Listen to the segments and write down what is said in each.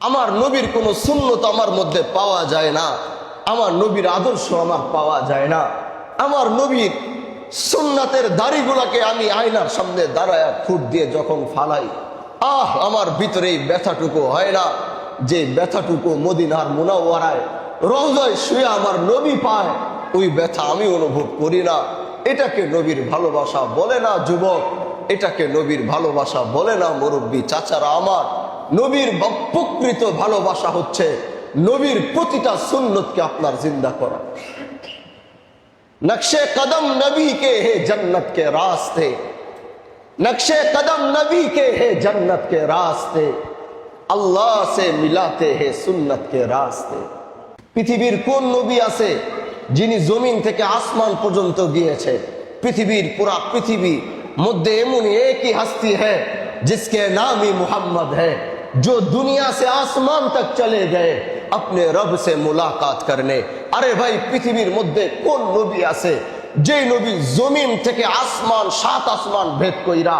আমার নবীর কোনো শূন্যত আমার মধ্যে পাওয়া যায় না। আমার নবীর আদর্শ আমার পাওয়া যায় না। আমার নবীর সুন্নাতের দাড়িগুলাকে আমি আয়নার সামনে দাঁড়ায় ফুট দিয়ে যখন ফালাই, আহ, আমার ভিতরে ব্যথাটুকু হয় না। যে ব্যথাটুকু মদিনার মুনাওয়ারায় রোজায় শুয়ে আমার নবী পায়, ওই ব্যথা আমি অনুভব করি না। এটাকে নবীর ভালোবাসা বলে না, যুবক। এটাকে নবীর ভালোবাসা বলে না, মুরব্বী, চাচারা আমার। নবীর ব- প্রকৃত ভালোবাসা হচ্ছে নবীর প্রতিটা সুন্নতকে আপনার জিন্দা করা নকশে কদম নবী কে হে জন্নত কে রাস্তে नक्शे कदम नबी के है जन्नत के रास्ते আল্লাহ সে মিলাতে হে সুন্নত কে রাস্তে পৃথিবীর কোন নবী আছে যিনি জমিন থেকে আসমান পর্যন্ত গিয়েছে পৃথিবীর পুরা পৃথিবী মধ্যে এমন একই हस्ती है जिसके नाम ही मोहम्मद है जो दुनिया से आसमान तक चले गए अपने रब से मुलाकात करने আরে ভাই পৃথিবীর মধ্যে কোন নবী আছে যে নবী জমিন থেকে আসমান সাত আসমান ভেদ কইরা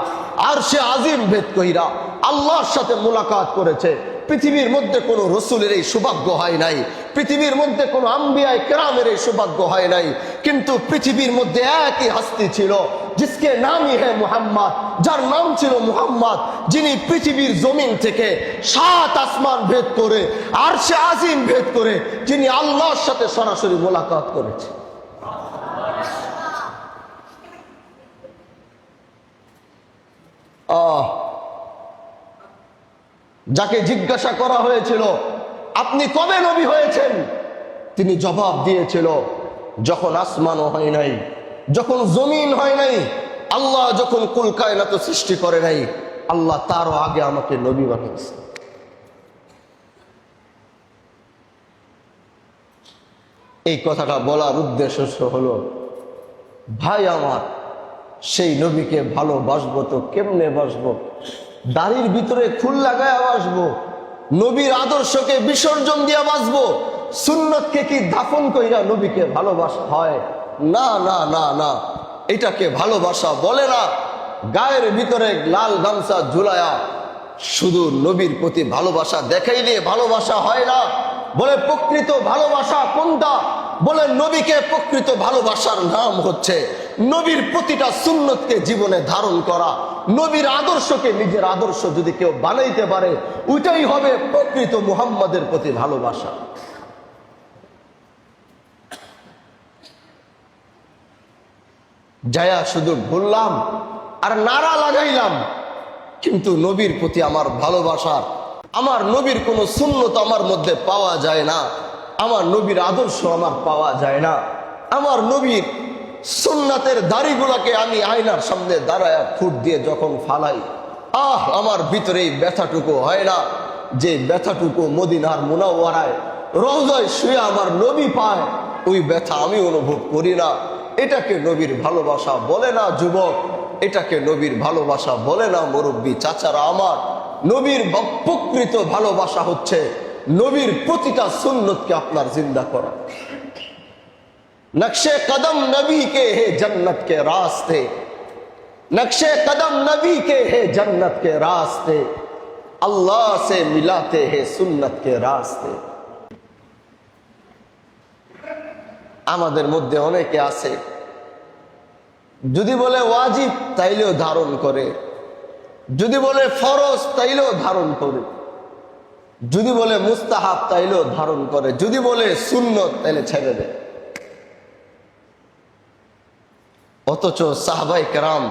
আর সে আজিম ভেদ কইরা আল্লাহর সাথে মোলাকাত করেছে পৃথিবীর মধ্যে কোনো রসুলের এই সৌভাগ্য হয় নাই পৃথিবীর মধ্যে কোনো আম্বিয়ায় কেরামের এই সৌভাগ্য হয় নাই। কিন্তু পৃথিবীর মধ্যে একই হাস্তি ছিল, জিসকে নামই হে মুহাম্মদ, যার নাম ছিল মুহাম্মদ, যিনি পৃথিবীর জমিন থেকে সাত আসমান ভেদ করে আর সে আজিম ভেদ করে, যিনি আল্লাহর সাথে সরাসরি মোলাকাত করেছে। যাকে জিজ্ঞাসা করা হয়েছিল আপনি কবে নবী হয়েছেন? তিনি জবাব দিয়েছিল, যখন আসমানও হয় নাই, যখন জমিন হয় নাই, আল্লাহ যখন কুল কায়নাত সৃষ্টি করে নাই, আল্লাহ তারও আগে আমাকে নবী বানিয়েছে। এই কথাটা বলার উদ্দেশ্য হলো, ভাই আমার, সেই নবীকে ভালোবাসবো তো কেমনে বাসবো? দাড়ির ভিতরে খুল লাগায় বাসবো নবীর আদর্শকে বিসর্জন দিয়া বাসবো সুন্নতকে কি দাফন কইরা নবীকে ভালোবাসা, হয়? না না না না। এটাকে ভালোবাসা বলে না। গায়ের ভিতরে লাল গামছা ঝুলায়া শুধু নবীর প্রতি ভালোবাসা দেখাই দেখাইলে ভালোবাসা হয় না। বলে, প্রকৃত ভালোবাসা কোনটা? বলে, নবীকে প্রকৃত ভালোবাসার নাম হচ্ছে নবীর প্রতিটা সুন্নতকে জীবনে ধারণ করা। নবীর আদর্শকে, নিজের আদর্শ যদি কেউ বানাইতে পারে, ওইটাই হবে প্রকৃত মুহাম্মাদের প্রতি ভালোবাসা। যায়া শুধু ঘুরলাম আর নারা লাগাইলাম, কিন্তু নবীর প্রতি আমার ভালোবাসার আমার নবীর কোনো শূন্যতা আমার মধ্যে পাওয়া যায় না, আমার নবীর আদর্শ আমার পাওয়া যায় না, আমার নবীর সুন্নাতের দাড়িগুলাকে আমি আয়নার সামনে দাঁড়ায় ফুট দিয়ে যখন ফালাই, আহ, আমার ভিতরে এই ব্যথাটুকু হয় না। যে ব্যথাটুকু মদিনার মুনাওয়ারায় রোজায় শুয়ে আমার নবী পায়, ওই ব্যথা আমি অনুভব করি না। এটাকে নবীর ভালোবাসা বলে না যুবক, এটাকে নবীর ভালোবাসা বলে না মুরব্বী চাচারা আমার। নবীর প্রকৃত ভালোবাসা হচ্ছে নবীর প্রতিটা সুন্নতকে আপনার জিন্দা করা। নকশে কদম নবী কে হে জন্নত কে রাস্তে नक्शे कदम नबी के है जन्नत के रास्ते अल्लाह से मिलाते हैं सुन्नत के रास्ते আমাদের মধ্যে অনেকে আছে যদি বলে ওয়াজিব তাইলেও ধারণ করে যদি বলে ফরজ তাইলেও ধারণ করে যদি বলে মুস্তাহাব তাইলেও ধারণ করে যদি বলে সুন্নত তাইলে ছেড়ে দেয় অথচ সাহবাই কেরাম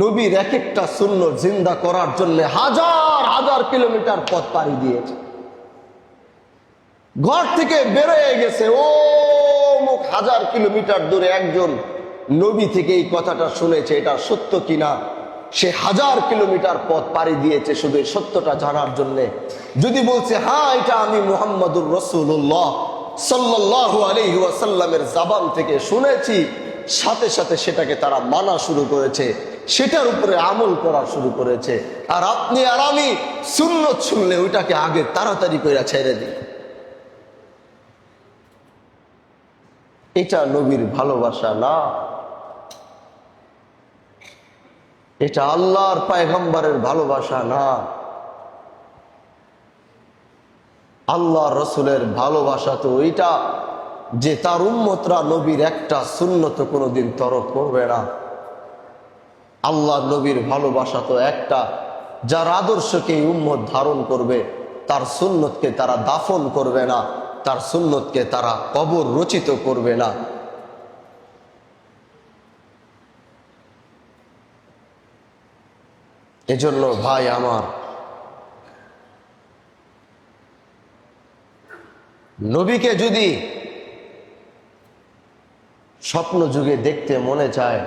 নবীর এক একটা শূন্য জিন্দা করার জন্য হাজার হাজার কিলোমিটার পথ পাড়ি দিয়েছে। ঘর থেকে বেরোয় গেছে, ও মুখ হাজার কিলোমিটার দূরে একজন নবী থেকে এই কথাটা শুনেছে, এটা সত্য কিনা? সে হাজার কিলোমিটার পথ পাড়ি দিয়েছে শুধু সত্যটা জানার জন্য। যদি বলছে হ্যাঁ এটা আমি মুহাম্মদুর রসুল্লাহ সাল্লাহ আলহি ওয়াসাল্লামের জাবান থেকে শুনেছি। সাথে সাথে সেটাকে তারা মানা শুরু করেছে, সেটার উপরে আমল করা শুরু করেছে। আর আপনি আর আমি সুন্নত শুনলে ওইটাকে আগে তাড়াতাড়ি করে ছেড়ে দিই। এটা নবীর ভালোবাসা না। এটা আল্লাহর পায়গম্বরের ভালোবাসা না। আল্লাহ রসুলের ভালোবাসা তো ওইটা। যে তার উম্মতরা নবীর একটা শূন্যত কোনোদিন তরক করবে না। আল্লাহ নবীর ভালোবাসা তো একটা। যার আদর্শকে উম্মত ধারণ করবে, তার সুন্নতকে তারা দাফন করবে না, তার সুন্নতকে তারা কবর রচিত করবে না। এজন্য ভাই আমার, নবীকে যদি স্বপ্ন যুগে দেখতে মনে চায়।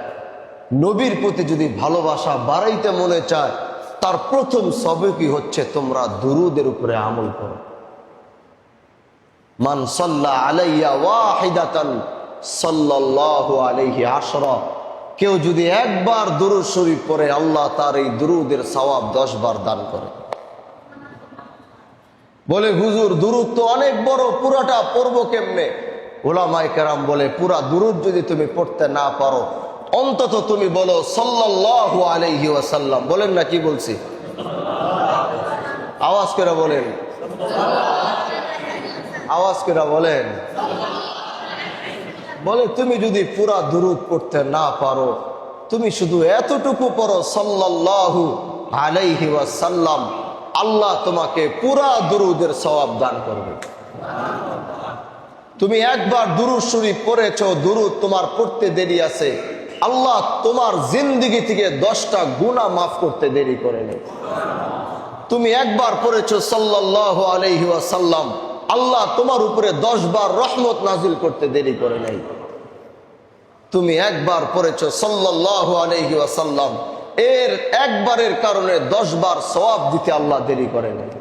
নবীর প্রতি যদি ভালোবাসা বাড়াইতে মনে চায়, তার প্রথম সবকই হচ্ছে তোমরা দুরুদের উপরে আমল করো। মান সাল্লা আলাইয়া ওয়াহিদাতান সাল্লাল্লাহু আলাইহি আশরা। কেউ যদি একবার দুরুদ শরীফ পড়ে, আল্লাহ তার এই দুরুদের সওয়াব দশ বার দান করে। বলে, হুজুর, দুরুদ তো অনেক বড়, পুরাটা পড়ব কেমনে? ওলামাই কেরাম বলে, পুরা দুরুদ যদি তুমি পড়তে না পারো, অন্তত তুমি বলো সাল্লাল্লাহু আলাইহি ওয়াসাল্লাম। বলেন না কি বলছি? আওয়াজ করে বলেন। আওয়াজ করে বলেন। বলে, তুমি যদি পুরা দুরুদ পড়তে না পারো, তুমি শুধু এতটুকু পড়ো সাল্লাল্লাহু আলাইহি ওয়াসাল্লাম, আল্লাহ তোমাকে পুরা দুরুদের সওয়াব দান করবে। তুমি একবার দুরুদ শরীফ পড়েছ, দুরুদ তোমার পড়তে দেরি আছে। আল্লাহ তোমার জিন্দিগি থেকে দশটা গুণা মাফ করতে দেরি করে নেই তুমি একবার পড়েছ সাল্লাল্লাহু আলাইহি ওয়াসাল্লাম, আল্লাহ তোমার উপরে দশ বার রহমত নাজিল করতে দেরি করে নেই তুমি একবার পড়েছ সাল্লাল্লাহু আলাইহি ওয়াসাল্লাম, এর একবারের কারণে দশ বার সওয়াব দিতে আল্লাহ দেরি করে নেই